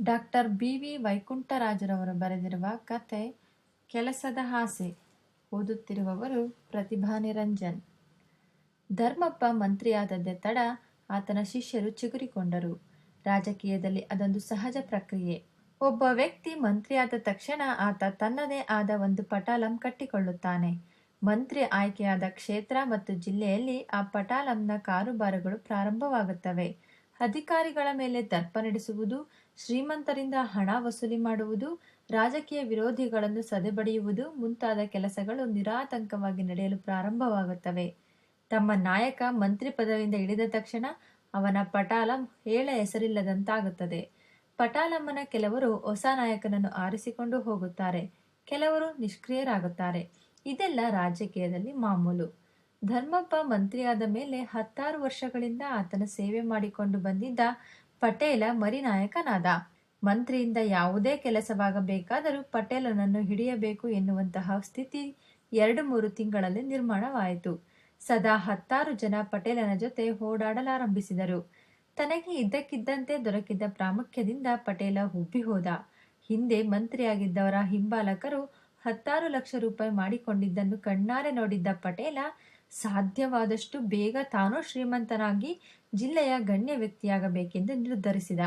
Doctor B V ವೈಕುಂಠರಾಜರವರು ಬರೆದಿರುವ ಕತೆ ಕೆಲಸದ ಹಾಸೆ ಓದುತ್ತಿರುವವರು ಪ್ರತಿಭಾ ನಿರಂಜನ್. ಧರ್ಮಪ್ಪ ಮಂತ್ರಿಯಾದದ್ದೇ ತಡ ಆತನ ಶಿಷ್ಯರು ಚಿಗುರಿಕೊಂಡರು. ರಾಜಕೀಯದಲ್ಲಿ ಅದೊಂದು ಸಹಜ ಪ್ರಕ್ರಿಯೆ. ಒಬ್ಬ ವ್ಯಕ್ತಿ ಮಂತ್ರಿಯಾದ ತಕ್ಷಣ ಆತ ತನ್ನದೇ ಆದ ಒಂದು ಪಟಾಲಂ ಕಟ್ಟಿಕೊಳ್ಳುತ್ತಾನೆ. ಮಂತ್ರಿ ಆಯ್ಕೆಯಾದ ಕ್ಷೇತ್ರ ಮತ್ತು ಜಿಲ್ಲೆಯಲ್ಲಿ ಆ ಪಟಾಲಂನ ಕಾರುಬಾರುಗಳು ಪ್ರಾರಂಭವಾಗುತ್ತವೆ. ಅಧಿಕಾರಿಗಳ ಮೇಲೆ ದರ್ಪ ನಡೆಸುವುದು, ಶ್ರೀಮಂತರಿಂದ ಹಣ ವಸೂಲಿ ಮಾಡುವುದು, ರಾಜಕೀಯ ವಿರೋಧಿಗಳನ್ನು ಸದೆಬಡಿಯುವುದು ಮುಂತಾದ ಕೆಲಸಗಳು ನಿರಾತಂಕವಾಗಿ ನಡೆಯಲು ಪ್ರಾರಂಭವಾಗುತ್ತವೆ. ತಮ್ಮ ನಾಯಕ ಮಂತ್ರಿ ಪದವಿಯಿಂದ ಇಳಿದ ತಕ್ಷಣ ಅವನ ಪಟಾಲಂ ಹೇಳ ಹೆಸರಿಲ್ಲದಂತಾಗುತ್ತದೆ. ಪಟಾಲಮ್ಮನ ಕೆಲವರು ಹೊಸ ನಾಯಕನನ್ನು ಆರಿಸಿಕೊಂಡು ಹೋಗುತ್ತಾರೆ. ಕೆಲವರು ನಿಷ್ಕ್ರಿಯರಾಗುತ್ತಾರೆ. ಇದೆಲ್ಲ ರಾಜಕೀಯದಲ್ಲಿ ಮಾಮೂಲು. ಧರ್ಮಪ್ಪ ಮಂತ್ರಿಯಾದ ಮೇಲೆ ಹತ್ತಾರು ವರ್ಷಗಳಿಂದ ಆತನ ಸೇವೆ ಮಾಡಿಕೊಂಡು ಬಂದಿದ್ದ ಪಟೇಲ ಮರಿನಾಯಕನಾದ. ಮಂತ್ರಿಯಿಂದ ಯಾವುದೇ ಕೆಲಸವಾಗಬೇಕಾದರೂ ಪಟೇಲನನ್ನು ಹಿಡಿಯಬೇಕು ಎನ್ನುವಂತಹ ಸ್ಥಿತಿ ಎರಡು ಮೂರು ತಿಂಗಳಲ್ಲಿ ನಿರ್ಮಾಣವಾಯಿತು. ಸದಾ ಹತ್ತಾರು ಜನ ಪಟೇಲನ ಜೊತೆ ಓಡಾಡಲಾರಂಭಿಸಿದರು. ತನಗೆ ಇದ್ದಕ್ಕಿದ್ದಂತೆ ದೊರಕಿದ್ದ ಪ್ರಾಮುಖ್ಯದಿಂದ ಪಟೇಲ ಉಬ್ಬಿ ಹೋದ ಹಿಂದೆ ಮಂತ್ರಿಯಾಗಿದ್ದವರ ಹಿಂಬಾಲಕರು ಹತ್ತಾರು ಲಕ್ಷ ರೂಪಾಯಿ ಮಾಡಿಕೊಂಡಿದ್ದನ್ನು ಕಣ್ಣಾರೆ ನೋಡಿದ್ದ ಪಟೇಲ ಸಾಧ್ಯವಾದಷ್ಟು ಬೇಗ ತಾನೂ ಶ್ರೀಮಂತನಾಗಿ ಜಿಲ್ಲೆಯ ಗಣ್ಯ ವ್ಯಕ್ತಿಯಾಗಬೇಕೆಂದು ನಿರ್ಧರಿಸಿದ.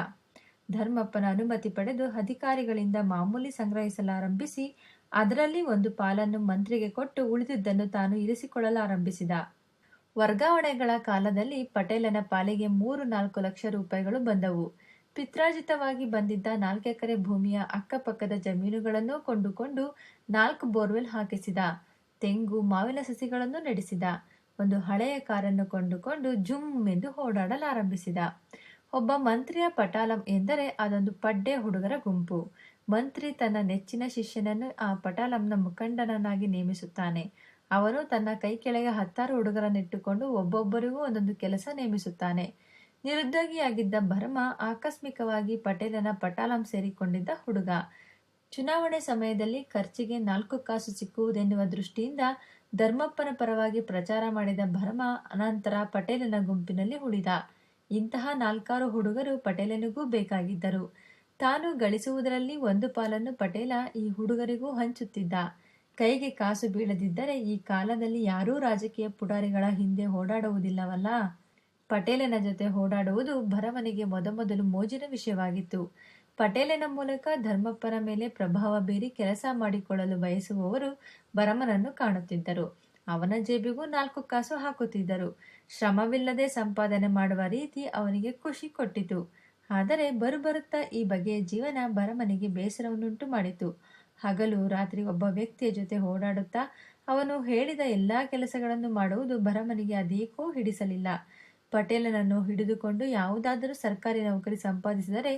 ಧರ್ಮಪ್ಪನ ಅನುಮತಿ ಪಡೆದು ಅಧಿಕಾರಿಗಳಿಂದ ಮಾಮೂಲಿ ಸಂಗ್ರಹಿಸಲಾರಂಭಿಸಿ, ಅದರಲ್ಲಿ ಒಂದು ಪಾಲನ್ನು ಮಂತ್ರಿಗೆ ಕೊಟ್ಟು ಉಳಿದಿದ್ದನ್ನು ತಾನು ಇರಿಸಿಕೊಳ್ಳಲಾರಂಭಿಸಿದ. ವರ್ಗಾವಣೆಗಳ ಕಾಲದಲ್ಲಿ ಪಟೇಲನ ಪಾಲಿಗೆ ಮೂರು ನಾಲ್ಕು ಲಕ್ಷ ರೂಪಾಯಿಗಳು ಬಂದವು. ಪಿತ್ರಾಜಿತವಾಗಿ ಬಂದಿದ್ದ ನಾಲ್ಕೆಕರೆ ಭೂಮಿಯ ಅಕ್ಕಪಕ್ಕದ ಜಮೀನುಗಳನ್ನು ಕೊಂಡುಕೊಂಡು ನಾಲ್ಕು ಬೋರ್ವೆಲ್ ಹಾಕಿಸಿದ. ತೆಂಗು ಮಾವಿನ ಸಸಿಗಳನ್ನು ನಡೆಸಿದ. ಒಂದು ಹಳೆಯ ಕಾರನ್ನು ಕೊಂಡುಕೊಂಡು ಜುಮ್ ಎಂದು ಓಡಾಡಲಾರಂಭಿಸಿದ. ಒಬ್ಬ ಮಂತ್ರಿಯ ಪಟಾಲಂ ಎಂದರೆ ಅದೊಂದು ಪಡ್ಡೆ ಹುಡುಗರ ಗುಂಪು. ಮಂತ್ರಿ ತನ್ನ ನೆಚ್ಚಿನ ಶಿಷ್ಯನನ್ನು ಆ ಪಟಾಲಂನ ಮುಖಂಡನನ್ನಾಗಿ ನೇಮಿಸುತ್ತಾನೆ. ಅವನು ತನ್ನ ಕೈ ಕೆಳಗೆ ಹತ್ತಾರು ಹುಡುಗರನ್ನಿಟ್ಟುಕೊಂಡು ಒಬ್ಬೊಬ್ಬರಿಗೂ ಒಂದೊಂದು ಕೆಲಸ ನೇಮಿಸುತ್ತಾನೆ. ನಿರುದ್ಯೋಗಿಯಾಗಿದ್ದ ಭರ್ಮ ಆಕಸ್ಮಿಕವಾಗಿ ಪಟೇಲನ ಪಟಾಲಂ ಸೇರಿಕೊಂಡಿದ್ದ ಹುಡುಗ. ಚುನಾವಣೆ ಸಮಯದಲ್ಲಿ ಖರ್ಚಿಗೆ ನಾಲ್ಕು ಕಾಸು ಸಿಕ್ಕುವುದೆನ್ನುವ ದೃಷ್ಟಿಯಿಂದ ಧರ್ಮಪ್ಪನ ಪರವಾಗಿ ಪ್ರಚಾರ ಮಾಡಿದ ಭರಮ ಅನಂತರ ಪಟೇಲನ ಗುಂಪಿನಲ್ಲಿ ಉಳಿದ. ಇಂತಹ ನಾಲ್ಕಾರು ಹುಡುಗರು ಪಟೇಲನಿಗೂ ಬೇಕಾಗಿದ್ದರು. ತಾನು ಗಳಿಸುವುದರಲ್ಲಿ ಒಂದು ಪಾಲನ್ನು ಪಟೇಲ ಈ ಹುಡುಗರಿಗೂ ಹಂಚುತ್ತಿದ್ದ. ಕೈಗೆ ಕಾಸು ಬೀಳದಿದ್ದರೆ ಈ ಕಾಲದಲ್ಲಿ ಯಾರೂ ರಾಜಕೀಯ ಪುಡಾರಿಗಳ ಹಿಂದೆ ಓಡಾಡುವುದಿಲ್ಲವಲ್ಲ? ಪಟೇಲನ ಜೊತೆ ಓಡಾಡುವುದು ಭರಮನಿಗೆ ಮೊದಮೊದಲು ಮೋಜಿನ ವಿಷಯವಾಗಿತ್ತು. ಪಟೇಲನ ಮೂಲಕ ಧರ್ಮಪ್ಪರ ಮೇಲೆ ಪ್ರಭಾವ ಬೀರಿ ಕೆಲಸ ಮಾಡಿಕೊಳ್ಳಲು ಬಯಸುವವರು ಭರಮನನ್ನು ಕಾಣುತ್ತಿದ್ದರು. ಅವನ ಜೇಬಿಗೂ ನಾಲ್ಕು ಕಾಸು ಹಾಕುತ್ತಿದ್ದರು. ಶ್ರಮವಿಲ್ಲದೆ ಸಂಪಾದನೆ ಮಾಡುವ ರೀತಿ ಅವನಿಗೆ ಖುಷಿ ಕೊಟ್ಟಿತು. ಆದರೆ ಬರುಬರುತ್ತಾ ಈ ಬಗೆಯ ಜೀವನ ಭರಮನಿಗೆ ಬೇಸರವನ್ನುಂಟು ಮಾಡಿತು. ಹಗಲು ರಾತ್ರಿ ಒಬ್ಬ ವ್ಯಕ್ತಿಯ ಜೊತೆ ಓಡಾಡುತ್ತಾ ಅವನು ಹೇಳಿದ ಎಲ್ಲಾ ಕೆಲಸಗಳನ್ನು ಮಾಡುವುದು ಭರಮನಿಗೆ ಅದೇಕೋ ಹಿಡಿಸಲಿಲ್ಲ. ಪಟೇಲನನ್ನು ಹಿಡಿದುಕೊಂಡು ಯಾವುದಾದರೂ ಸರ್ಕಾರಿ ನೌಕರಿ ಸಂಪಾದಿಸಿದರೆ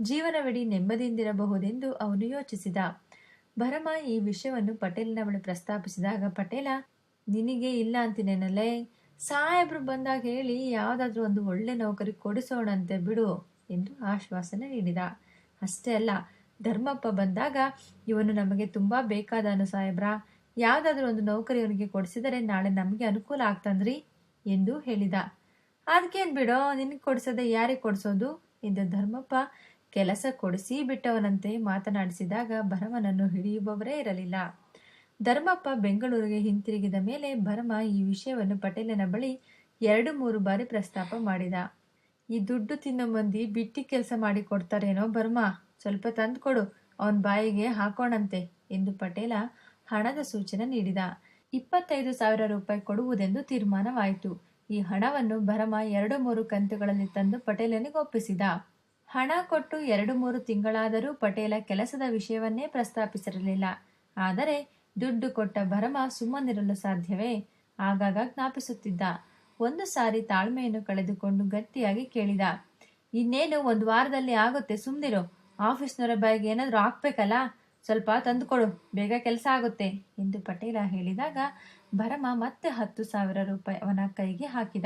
ಜೀವನವಿಡೀ ನೆಮ್ಮದಿಯಿಂದಿರಬಹುದೆಂದು ಅವನು ಯೋಚಿಸಿದ. ಭರಮ ಈ ವಿಷಯವನ್ನು ಪಟೇಲ್ನವಳು ಪ್ರಸ್ತಾಪಿಸಿದಾಗ, ಪಟೇಲ, ನಿನಗೆ ಇಲ್ಲ ಅಂತಿನೇನಲ್ಲೇ ಸಾಹೇಬ್ರು ಬಂದಾಗ ಹೇಳಿ, ಯಾವುದಾದ್ರೂ ಒಂದು ಒಳ್ಳೆ ನೌಕರಿ ಕೊಡಿಸೋಣಂತೆ ಬಿಡು ಎಂದು ಆಶ್ವಾಸನೆ ನೀಡಿದ. ಅಷ್ಟೇ ಅಲ್ಲ, ಧರ್ಮಪ್ಪ ಬಂದಾಗ ಇವನು ನಮಗೆ ತುಂಬಾ ಬೇಕಾದನು ಸಾಹೇಬ್ರ. ಯಾವುದಾದ್ರೂ ಒಂದು ನೌಕರಿ ಅವನಿಗೆ ಕೊಡಿಸಿದರೆ ನಾಳೆ ನಮಗೆ ಅನುಕೂಲ ಆಗ್ತಂದ್ರಿ ಎಂದು ಹೇಳಿದ. ಅದಕ್ಕೇನು ಬಿಡೋ, ನಿನಗೆ ಕೊಡಿಸದೆ ಯಾರಿಗೆ ಕೊಡಿಸೋದು? ಎಂದು ಧರ್ಮಪ್ಪ. ಕೆಲಸ ಕೊಡಿಸಿ ಬಿಟ್ಟವನಂತೆ ಮಾತನಾಡಿಸಿದಾಗ ಭರಮನನ್ನು ಹಿಡಿಯುವವರೇ ಇರಲಿಲ್ಲ. ಧರ್ಮಪ್ಪ ಬೆಂಗಳೂರಿಗೆ ಹಿಂತಿರುಗಿದ ಮೇಲೆ ಭರಮ ಈ ವಿಷಯವನ್ನು ಪಟೇಲನ ಬಳಿ ಎರಡು ಮೂರು ಬಾರಿ ಪ್ರಸ್ತಾಪ ಮಾಡಿದ. ಈ ದುಡ್ಡು ತಿನ್ನೋ ಮಂದಿ ಬಿಟ್ಟಿ ಕೆಲಸ ಮಾಡಿ ಕೊಡ್ತಾರೇನೋ ಭರ್ಮ? ಸ್ವಲ್ಪ ತಂದ್ಕೊಡು ಅವನ ಬಾಯಿಗೆ ಹಾಕೋಣಂತೆ ಎಂದು ಪಟೇಲ ಹಣದ ಸೂಚನೆ ನೀಡಿದ. ಇಪ್ಪತ್ತೈದು ಸಾವಿರ ರೂಪಾಯಿ ಕೊಡುವುದೆಂದು ತೀರ್ಮಾನವಾಯಿತು. ಈ ಹಣವನ್ನು ಭರಮ ಎರಡು ಮೂರು ಕಂತುಗಳಲ್ಲಿ ತಂದು ಪಟೇಲನಿಗೆ ಒಪ್ಪಿಸಿದ. ಹಣ ಕೊಟ್ಟು ಎರಡು ಮೂರು ತಿಂಗಳಾದರೂ ಪಟೇಲ ಕೆಲಸದ ವಿಷಯವನ್ನೇ ಪ್ರಸ್ತಾಪಿಸಿರಲಿಲ್ಲ. ಆದರೆ ದುಡ್ಡು ಕೊಟ್ಟ ಭರಮ ಸುಮ್ಮನಿರಲು ಸಾಧ್ಯವೇ? ಆಗಾಗ ಜ್ಞಾಪಿಸುತ್ತಿದ್ದ. ಒಂದು ಸಾರಿ ತಾಳ್ಮೆಯನ್ನು ಕಳೆದುಕೊಂಡು ಗಟ್ಟಿಯಾಗಿ ಕೇಳಿದ. ಇನ್ನೇನು, ಒಂದು ವಾರದಲ್ಲಿ ಆಗುತ್ತೆ ಸುಮ್ಮನಿರು ಆಫೀಸ್ನವರ ಬಾಯಿಗೆ ಏನಾದರೂ ಹಾಕ್ಬೇಕಲ್ಲ ಸ್ವಲ್ಪ ತಂದುಕೊಡು, ಬೇಗ ಕೆಲಸ ಆಗುತ್ತೆ ಎಂದು ಪಟೇಲ ಹೇಳಿದಾಗ ಭರಮ ಮತ್ತೆ ಹತ್ತು ಸಾವಿರ ರೂಪಾಯಿ ಅವನ ಕೈಗೆ ಹಾಕಿದ.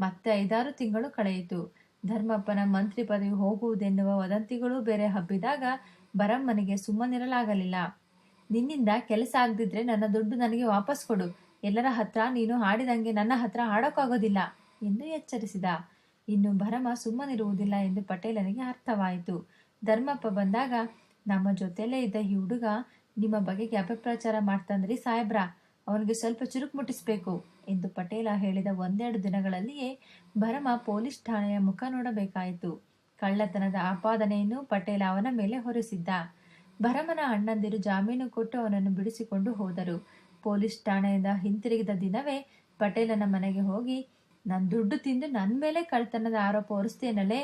ಮತ್ತೆ ಐದಾರು ತಿಂಗಳು ಕಳೆಯಿತು. ಧರ್ಮಪ್ಪನ ಮಂತ್ರಿ ಪದವಿ ಹೋಗುವುದೆನ್ನುವ ವದಂತಿಗಳು ಬೇರೆ ಹಬ್ಬಿದಾಗ ಬರಮ್ಮನಿಗೆ ಸುಮ್ಮನಿರಲಾಗಲಿಲ್ಲ. ನಿನ್ನಿಂದ ಕೆಲಸ ಆಗದಿದ್ರೆ ನನ್ನ ದುಡ್ಡು ನನಗೆ ವಾಪಸ್ ಕೊಡು. ಎಲ್ಲರ ಹತ್ರ ನೀನು ಹಾಡಿದಂಗೆ ನನ್ನ ಹತ್ರ ಹಾಡೋಕ್ಕಾಗೋದಿಲ್ಲ ಎಂದು ಎಚ್ಚರಿಸಿದ. ಇನ್ನು ಭರಮ ಸುಮ್ಮನಿರುವುದಿಲ್ಲ ಎಂದು ಪಟೇಲನಿಗೆ ಅರ್ಥವಾಯಿತು. ಧರ್ಮಪ್ಪ ಬಂದಾಗ, ನಮ್ಮ ಜೊತೆಲೇ ಇದ್ದ ಈ ಹುಡುಗ ನಿಮ್ಮ ಬಗೆಗೆ ಅಪಪ್ರಚಾರ ಮಾಡ್ತಂದ್ರಿ ಸಾಹೇಬ್ರ. ಅವನಿಗೆ ಸ್ವಲ್ಪ ಚುರುಕು ಮುಟ್ಟಿಸ್ಬೇಕು. ಎಂದು ಪಟೇಲ ಹೇಳಿದ ಒಂದೆರಡು ದಿನಗಳಲ್ಲಿಯೇ ಭರಮ ಪೊಲೀಸ್ ಠಾಣೆಯ ಮುಖ ನೋಡಬೇಕಾಯಿತು. ಕಳ್ಳತನದ ಆಪಾದನೆಯನ್ನು ಪಟೇಲ ಅವನ ಮೇಲೆ ಹೊರಿಸಿದ್ದ. ಭರಮನ ಅಣ್ಣಂದಿರು ಜಾಮೀನು ಕೊಟ್ಟು ಅವನನ್ನು ಬಿಡಿಸಿಕೊಂಡು ಹೋದರು. ಪೊಲೀಸ್ ಠಾಣೆಯಿಂದ ಹಿಂತಿರುಗಿದ ದಿನವೇ ಪಟೇಲನ ಮನೆಗೆ ಹೋಗಿ ನನ್ನ ದುಡ್ಡು ತಿಂದು ನನ್ನ ಮೇಲೆ ಕಳ್ತನದ ಆರೋಪ ಹೊರಿಸ್ತೇನಲ್ಲೇ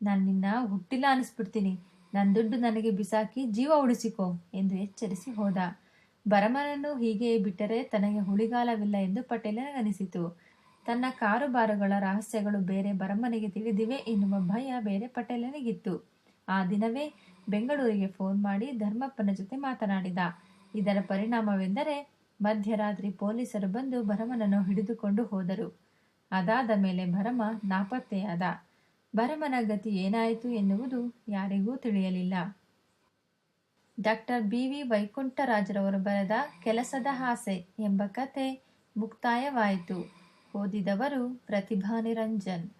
ನಾನು ನಿನ್ನ ಹುಟ್ಟಿಲ್ಲ ಅನಿಸ್ಬಿಡ್ತೀನಿ. ನನ್ನ ದುಡ್ಡು ನನಗೆ ಬಿಸಾಕಿ ಜೀವ ಉಳಿಸಿಕೋ ಎಂದು ಎಚ್ಚರಿಸಿ ಹೋದ. ಭರಮನನ್ನು ಹೀಗೆ ಬಿಟ್ಟರೆ ತನಗೆ ಹುಳಿಗಾಲವಿಲ್ಲ ಎಂದು ಪಟೇಲನಿಗನಿಸಿತು ತನ್ನ ಕಾರುಬಾರುಗಳ ರಹಸ್ಯಗಳು ಬೇರೆ ಭರಮನಿಗೆ ತಿಳಿದಿವೆ ಎನ್ನುವ ಭಯ ಬೇರೆ ಪಟೇಲನಿಗಿತ್ತು. ಆ ದಿನವೇ ಬೆಂಗಳೂರಿಗೆ ಫೋನ್ ಮಾಡಿ ಧರ್ಮಪ್ಪನ ಜೊತೆ ಮಾತನಾಡಿದ. ಇದರ ಪರಿಣಾಮವೆಂದರೆ ಮಧ್ಯರಾತ್ರಿ ಪೊಲೀಸರು ಬಂದು ಭರಮನನ್ನು ಹಿಡಿದುಕೊಂಡು ಹೋದರು. ಅದಾದ ಮೇಲೆ ಭರಮ ನಾಪತ್ತೆಯಾದ. ಭರಮನ ಗತಿ ಏನಾಯಿತು ಎನ್ನುವುದು ಯಾರಿಗೂ ತಿಳಿಯಲಿಲ್ಲ. ಡಾಕ್ಟರ್ ಬಿ ವಿ ವೈಕುಂಠರಾಜರವರು ಬರೆದ ಕೆಲಸದ ಆಸೆ ಎಂಬ ಕತೆ ಮುಕ್ತಾಯವಾಯಿತು. ಓದಿದವರು ಪ್ರತಿಭಾ ನಿರಂಜನ್